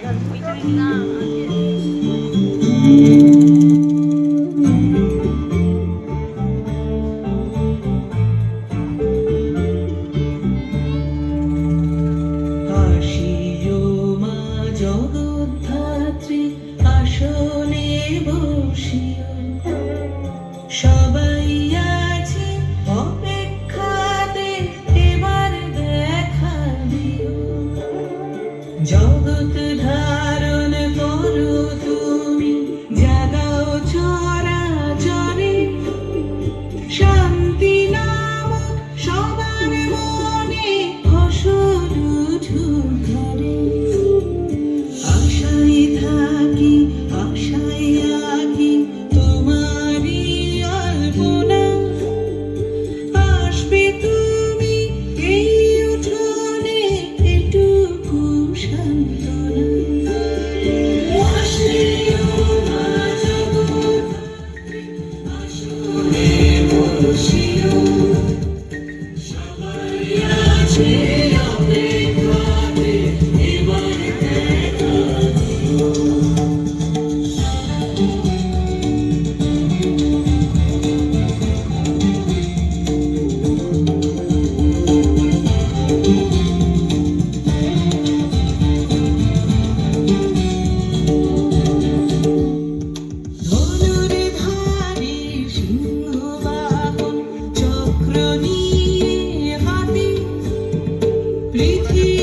Wait lang. জগৎ ধারণ পৃথিবী